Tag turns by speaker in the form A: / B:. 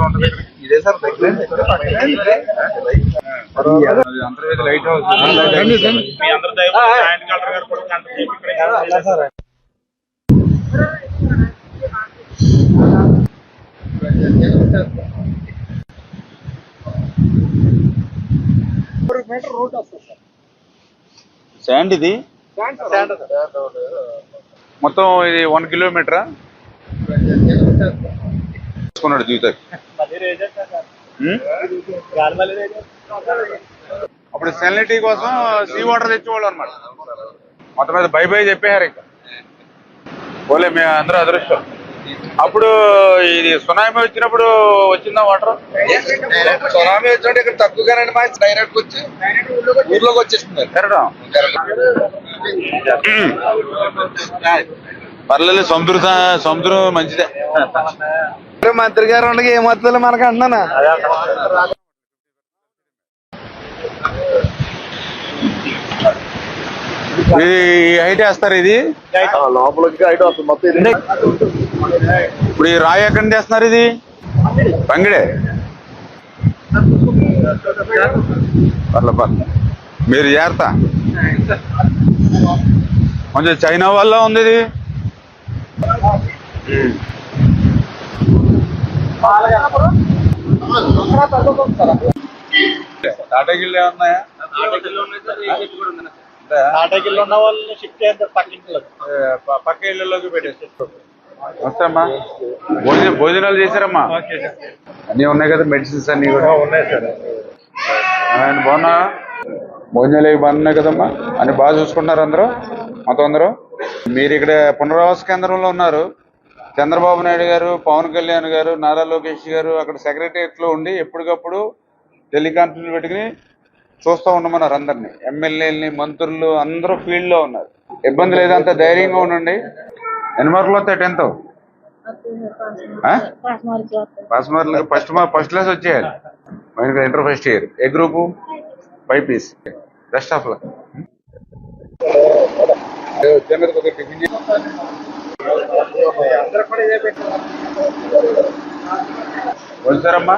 A: ఉంటుంది?
B: ఇదే sir
A: Antarvedi light house sand ఇది మొత్తం ఇది వన్ కిలోమీటరా తీసుకున్నాడు జీవితం అప్పుడు సెలనిటీ కోసం సీ వాటర్ తెచ్చేవాళ్ళు అనమాట మొత్తం మీద బై బై చెప్పారు ఇక. పోలే మేము అందరూ అదృష్టం. అప్పుడు ఇది సునామీ వచ్చినప్పుడు వచ్చిందా వాటర్?
B: సునామీ వచ్చినట్టు ఇక్కడ తక్కువగానండి మా డైరెక్ట్ వచ్చి ఊర్లోకి వచ్చేస్తున్నారు.
A: తిరగడం. పర్లేదు సముద్రం సముద్రం మంచిదే.
B: మంత్రి గారు ఉండగా ఏమవుతుందో మనకు అంటున్నా
A: ఇది హైట్ వేస్తారు ఇది?
B: లోపలికి హైట్ వస్తుంది మొత్తం
A: ఇప్పుడు ఈ రాయి ఎక్కడ చేస్తున్నారు వేస్తున్నారు ఇది? పంగిడే పర్లే పర్లే. మీరు జాగ్రత్త కొంచెం చైనా వల్ల ఉంది ఇది. తాటగిళ్ళు ఏమన్నాయా
C: తాటగిల్లో ఉన్న వాళ్ళని షిఫ్ట్ చేస్తారు పక్కింట్లో
A: ఏ, ప- పక్క ఇళ్ళలోకి పెట్టేసి. వస్తామ్మా భోజనం భోజనాలు చేశారమ్మా? అన్నీ ఉన్నాయి కదా మెడిసిన్స్ అన్ని కూడా.
C: ఉన్నాయి సార్.
A: ఆయన బాగున్నా భోజనాలు అవి బాగున్నాయి కదమ్మా. అని బాగా చూసుకుంటున్నారు అందరూ. మొత్తం అందరూ. మీరు ఇక్కడ పునరావాస కేంద్రంలో ఉన్నారు. చంద్రబాబు నాయుడు గారు పవన్ కళ్యాణ్ గారు నారా లోకేష్ గారు అక్కడ సెక్రటరియట్లో ఉండి ఎప్పటికప్పుడు టెలికాన్ఫరెన్స్ పెట్టుకుని చూస్తూ ఉండమన్నారు అందరినీ. ఎమ్మెల్యేలని మంత్రులు అందరూ ఫీల్డ్లో ఉన్నారు. ఇబ్బంది లేదు అంత ధైర్యంగా ఉండండి. ఎన్ని మార్కులు వస్తాయి టెన్త్?
D: పాస్
A: ఫస్ట్ మార్కులు ఫస్ట్ మార్క్ ఫస్ట్ క్లాస్ వచ్చేయాలి. Minor inter first year. ఏ గ్రూపు? ఫైవ్ పీస్. Best of luck. వచ్చారమ్మా